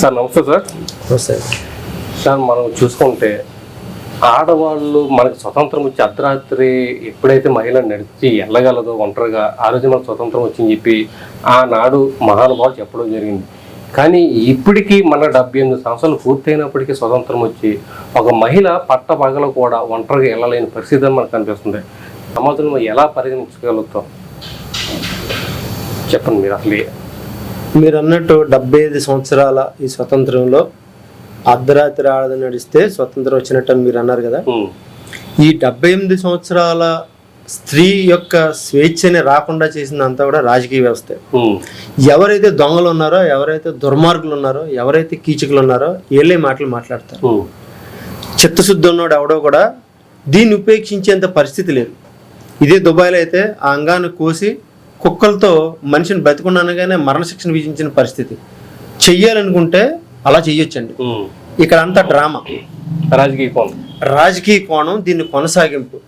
Sir నమస్తే sir. వస్తాయి sir మనం చూసుకుంటే ఆడవాళ్ళు మనకు స్వతంత్రం వచ్చి అర్ధరాత్రి ఎప్పుడైతే మహిళ నడిచి వెళ్ళగలదో ఒంటరిగా ఆ రోజు మనకు స్వతంత్రం వచ్చింది చెప్పి ఆనాడు మహానుభావులు చెప్పడం జరిగింది. కానీ ఇప్పటికీ మన డెబ్బై ఎనిమిది సంవత్సరాలు పూర్తయినప్పటికీ స్వతంత్రం వచ్చి ఒక మహిళ పట్ట పగలు కూడా ఒంటరిగా వెళ్ళలేని పరిస్థితి మనకు కనిపిస్తుంది. సమాజంలో ఎలా పరిగణించగలుగుతాం? చెప్పండి మీరు అసలు. మీరు అన్నట్టు డెబ్బై ఐదు సంవత్సరాల ఈ స్వతంత్రంలో అర్ధరాత్రి ఆడది నడిస్తే స్వతంత్రం వచ్చినట్టు అని మీరు అన్నారు కదా ఈ డెబ్బై ఎనిమిది సంవత్సరాల స్త్రీ యొక్క స్వేచ్ఛని రాకుండా చేసిందంతా కూడా రాజకీయ వ్యవస్థ. ఎవరైతే దొంగలు ఉన్నారో ఎవరైతే దుర్మార్గులు ఉన్నారో ఎవరైతే కీచకులు ఉన్నారో వీళ్ళే మాటలు మాట్లాడతారు. చిత్తశుద్ధి ఉన్నోడు ఎవడో కూడా దీన్ని ఉపేక్షించేంత పరిస్థితి లేదు. ఇదే దుబాయ్లో అయితే ఆ అంగాన్ని కోసి కుక్కలతో మనిషిని బతికున్నానగానే మరణశిక్షణ విధించిన పరిస్థితి. చెయ్యాలనుకుంటే అలా చెయ్యొచ్చండి. ఇక్కడ అంతా డ్రామా. రాజకీయ కోణం. రాజకీయ కోణం దీన్ని కొనసాగింపు.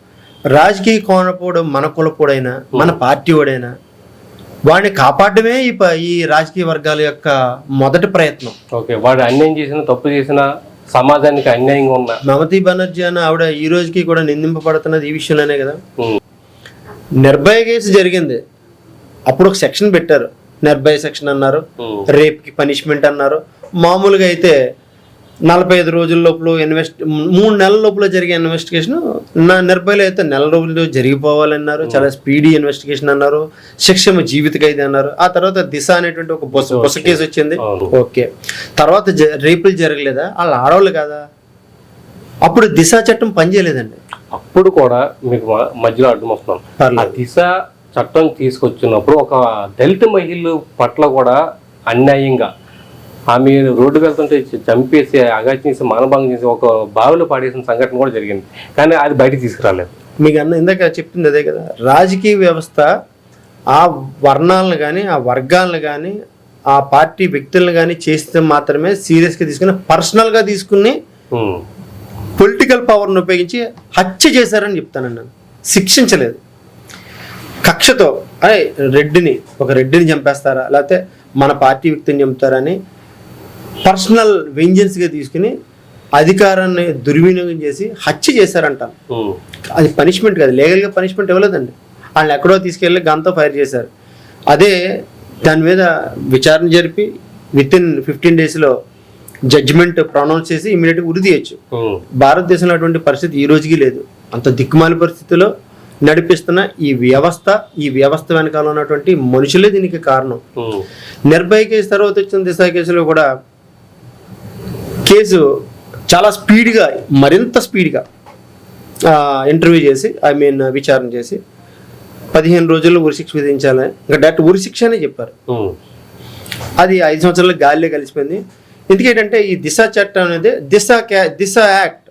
రాజకీయ కోణపోడు మన కులపోడైనా మన పార్టీ వాడైనా వాడిని కాపాడమే ఈ ఈ రాజకీయ వర్గాల యొక్క మొదటి ప్రయత్నం. ఓకే వాడు అన్యాయం చేసిన తప్పు చేసిన సమాజానికి అన్యాయంగా ఉన్న. మమతీ బెనర్జీ అని ఆవిడ ఈ రోజుకి కూడా నిందింపబడుతున్నది ఈ విషయంలోనే కదా. నిర్భయ కేసు జరిగింది. అప్పుడు ఒక సెక్షన్ పెట్టారు. నిర్భయ సెక్షన్ అన్నారు. రేప్కి పనిష్మెంట్ అన్నారు. మామూలుగా అయితే నలభై ఐదు రోజుల లోపల ఇన్వెస్ట్ మూడు నెలల లోపల జరిగే ఇన్వెస్టిగేషన్ నా నిర్భయలో అయితే నెల రోజులు జరిగిపోవాలన్నారు. చాలా స్పీడీ ఇన్వెస్టిగేషన్ అన్నారు. శిక్ష జీవిత ఖైదీ అన్నారు. ఆ తర్వాత దిశ అనేటువంటి ఒక బొస బొస కేసు వచ్చింది. ఓకే. తర్వాత రేపులు జరగలేదా? వాళ్ళు ఆడవాళ్ళు కదా? అప్పుడు దిశ చట్టం పనిచేయలేదండి. అప్పుడు కూడా మీకు మధ్యలో అడ్డం వస్తున్నాం దిశ చట్టం తీసుకొచ్చినప్పుడు ఒక దళిత మహిళ పట్ల కూడా అన్యాయంగా ఆమె రోడ్డు వెళ్తుంటే చంపేసి అగాచి చేసి మానభంగం చేసి ఒక బావిలో పాడేసిన సంఘటన కూడా జరిగింది. కానీ అది బయటికి తీసుకురాలేదు. మీకు అన్న ఇందాక చెప్పింది అదే కదా. రాజకీయ వ్యవస్థ ఆ వర్ణాలను కానీ ఆ వర్గాలను కానీ ఆ పార్టీ వ్యక్తులను కానీ చేస్తే మాత్రమే సీరియస్గా తీసుకుని పర్సనల్గా తీసుకుని పొలిటికల్ పవర్ను ఉపయోగించి హత్య చేశారని చెప్తానండి నేను శిక్షించలేదు. కక్షతో అరే రెడ్డిని ఒక రెడ్డిని చంపేస్తారా? లేకపోతే మన పార్టీ వ్యక్తిని చంపుతారని పర్సనల్ వెంజెన్స్గా తీసుకుని అధికారాన్ని దుర్వినియోగం చేసి హత్య చేశారంట అది పనిష్మెంట్ కాదు లీగల్గా పనిష్మెంట్ ఇవ్వలేదండి. వాళ్ళని ఎక్కడో తీసుకెళ్ళి గన్తో ఫైర్ చేశారు. అదే దాని మీద విచారణ జరిపి విత్ ఇన్ ఫిఫ్టీన్ డేస్లో జడ్జిమెంట్ ప్రొనౌన్స్ చేసి ఇమీడియట్గా ఉరి తీయచ్చు. భారతదేశంలో అటువంటి పరిస్థితి ఈ రోజుకి లేదు. అంత దిక్కుమాలి పరిస్థితిలో నడిపిస్తున్న ఈ వ్యవస్థ ఈ వ్యవస్థ వెనకాల ఉన్నటువంటి మనుషులే దీనికి కారణం. నిర్భయ కేసు తర్వాత వచ్చిన దిశ కేసులో కూడా కేసు చాలా స్పీడ్గా మరింత స్పీడ్గా ఇంటర్వ్యూ చేసి ఐ మీన్ విచారణ చేసి పదిహేను రోజుల్లో ఉరిశిక్ష విధించాలి ఇంకా డైరెక్ట్ ఉరిశిక్ష అనే చెప్పారు అది ఐదు సంవత్సరాలు గాలిలో కలిసిపోయింది. ఎందుకేంటంటే ఈ దిశ చట్టం అనేది Disha Disha act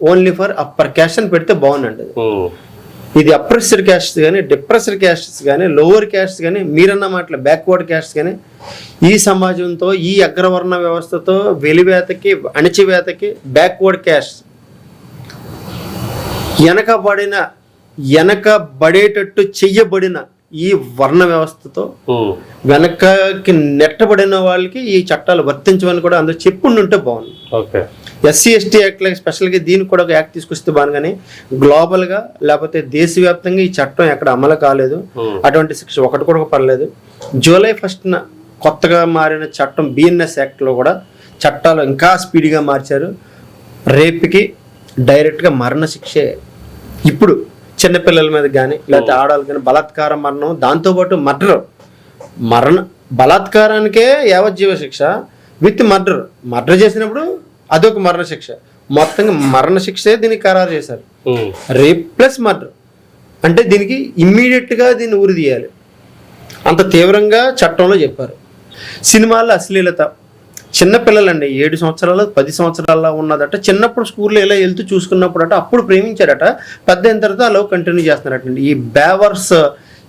only for upper caste అని పెడితే బాగుండండి ఇది అప్రెస్డ్ క్యాస్ట్ కానీ డిప్రెస్డ్ క్యాస్ట్స్ కానీ లోవర్ క్యాస్ట్ కానీ మీరన్న మాటలు బ్యాక్వర్డ్ క్యాస్ట్ కానీ ఈ సమాజంతో ఈ అగ్రవర్ణ వ్యవస్థతో వెలివేతకి అణచివేతకి బ్యాక్వర్డ్ క్యాస్ట్ వెనకబడిన వెనకబడేటట్టు చెయ్యబడిన ఈ వర్ణ వ్యవస్థతో వెనకకి నెట్టబడిన వాళ్ళకి ఈ చట్టాలు వర్తించమని కూడా అందరూ చెప్పుండి ఉంటే బాగుంది ఓకే. ఎస్సీ ఎస్టీ యాక్ట్ లాగా స్పెషల్గా దీనికి కూడా ఒక యాక్ట్ తీసుకొస్తే బాగుంది కానీ గ్లోబల్గా లేకపోతే దేశవ్యాప్తంగా ఈ చట్టం ఎక్కడ అమలు కాలేదు. ఉమ్, అటువంటి శిక్ష ఒకటి కూడా పర్లేదు జూలై ఫస్ట్న కొత్తగా మారిన చట్టం బిఎన్ఎస్ యాక్ట్లో కూడా చట్టాలు ఇంకా స్పీడ్గా మార్చారు. రేపుకి డైరెక్ట్గా మరణ శిక్షే ఇప్పుడు చిన్నపిల్లల మీద కానీ లేకపోతే ఆడవాళ్ళకి కానీ బలాత్కార మరణం దాంతోపాటు మర్డర్ మరణ బలాత్కారానికే యావజ్జీవ శిక్ష విత్ మర్డర్ మర్డర్ చేసినప్పుడు అదొక మరణ శిక్ష మొత్తంగా మరణ శిక్షే దీనికి ఖరారు చేశారు. Rape plus murder. అంటే దీనికి ఇమ్మీడియట్గా దీన్ని ఉరి తీయాలి. అంత తీవ్రంగా చట్టంలో చెప్పారు. సినిమాల్లో అశ్లీలత. చిన్న పిల్లలండి ఏడు సంవత్సరాలు పది సంవత్సరాల్లో ఉన్నదట. చిన్నప్పుడు స్కూల్లో ఇలా వెళ్తూ చూసుకున్నప్పుడు అట అప్పుడు ప్రేమించారట పెద్ద అయిన తర్వాత లవ్ కంటిన్యూ చేస్తున్నారటండి. ఈ బ్యావర్స్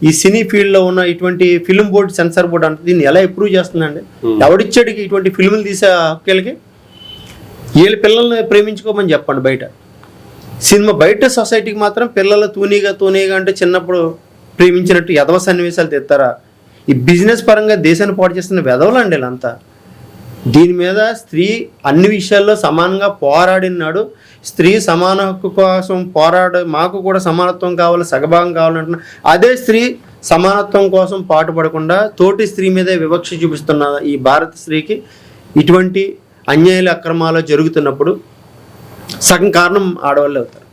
ఈ సినీ ఫీల్డ్లో ఉన్న ఇటువంటి ఫిల్మ్ బోర్డ్ సెన్సార్ బోర్డ్ అంటే దీన్ని ఎలా ఇంప్రూవ్ చేస్తుందండి? ఎవడిచ్చాడు ఇటువంటి ఫిల్ములు తీసే హక్కులకి వీళ్ళ పిల్లల్ని ప్రేమించుకోమని చెప్పండి బయట. సినిమా బయట సొసైటీకి మాత్రం పిల్లల తూనీగా తూనీగా అంటే చిన్నప్పుడు ప్రేమించినట్టు యదవ సన్నివేశాలు తెస్తారా? ఈ బిజినెస్ పరంగా దేశాన్ని పాటు చేస్తున్న వెధవలండి వీళ్ళంతా. దీని మీద స్త్రీ అన్ని విషయాల్లో సమానంగా పోరాడినాడు స్త్రీ సమాన హక్కు కోసం పోరాడ మాకు కూడా సమానత్వం కావాలి సగభాగం కావాలంటున్నా అదే స్త్రీ సమానత్వం కోసం పాటుపడకుండా తోటి స్త్రీ మీదే వివక్ష చూపిస్తున్న ఈ భారత స్త్రీకి ఇటువంటి అన్యాయాలు అక్రమాలు జరుగుతున్నప్పుడు సగం కారణం ఆడవాళ్ళే అవుతారు.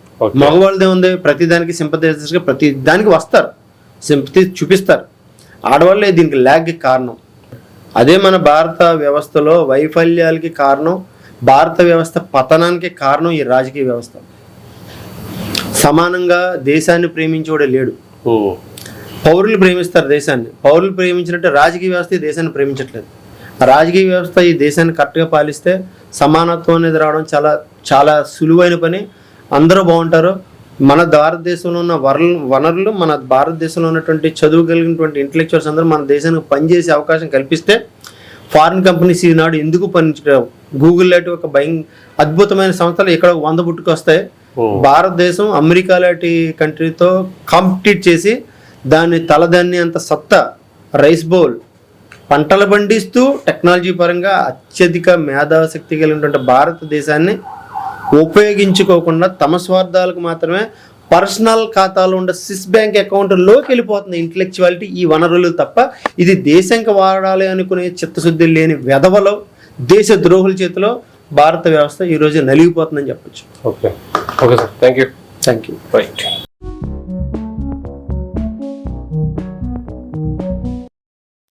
మగవాళ్ళదే ఉంది ప్రతి దానికి సింపతైజర్స్గా ప్రతి దానికి వస్తారు. సింపతి చూపిస్తారు. ఆడవాళ్ళే దీనికి ల్యాగ్ కారణం. అదే మన భారత వ్యవస్థలో వైఫల్యాలకి కారణం భారత వ్యవస్థ పతనానికి కారణం ఈ రాజకీయ వ్యవస్థ. సమానంగా దేశాన్ని ప్రేమించేవాడే లేడు. పౌరులు ప్రేమిస్తారు దేశాన్ని. పౌరులు ప్రేమించినట్టు రాజకీయ వ్యవస్థ దేశాన్ని ప్రేమించట్లేదు. రాజకీయ వ్యవస్థ ఈ దేశాన్ని కరెక్ట్గా పాలిస్తే సమానత్వం అనేది రావడం చాలా చాలా సులువైన పని. అందరూ బాగుంటారు. మన భారతదేశంలో ఉన్న వనరులు వనరులు మన భారతదేశంలో ఉన్నటువంటి చదువు కలిగినటువంటి ఇంటలెక్చువల్స్ అందరూ మన దేశానికి పనిచేసే అవకాశం కల్పిస్తే ఫారిన్ కంపెనీస్ ఈనాడు ఎందుకు పనిచేయవు గూగుల్ లాంటి ఒక భయం అద్భుతమైన సంస్థలు ఇక్కడ వంద పుట్టుకొస్తాయి. భారతదేశం అమెరికా లాంటి కంట్రీతో కాంపిటీట్ చేసి దాన్ని తలదన్ని అంత సత్తా రైస్ బౌల్ పంటలు పండిస్తూ టెక్నాలజీ పరంగా అత్యధిక మేధాశక్తి కలిగినటువంటి భారతదేశాన్ని ఉపయోగించుకోకుండా తమ స్వార్థాలకు మాత్రమే పర్సనల్ ఖాతాలో ఉండే స్విస్ బ్యాంక్ అకౌంట్లోకి వెళ్ళిపోతుంది ఇంటలెక్చువాలిటీ ఈ వనరులు తప్ప. ఇది దేశంకి వాడాలి అనుకునే చిత్తశుద్ధి లేని వెధవలో దేశ ద్రోహుల చేతిలో భారత వ్యవస్థ ఈరోజు నలిగిపోతుందని చెప్పొచ్చు. Okay. Okay sir. Thank you thank you right.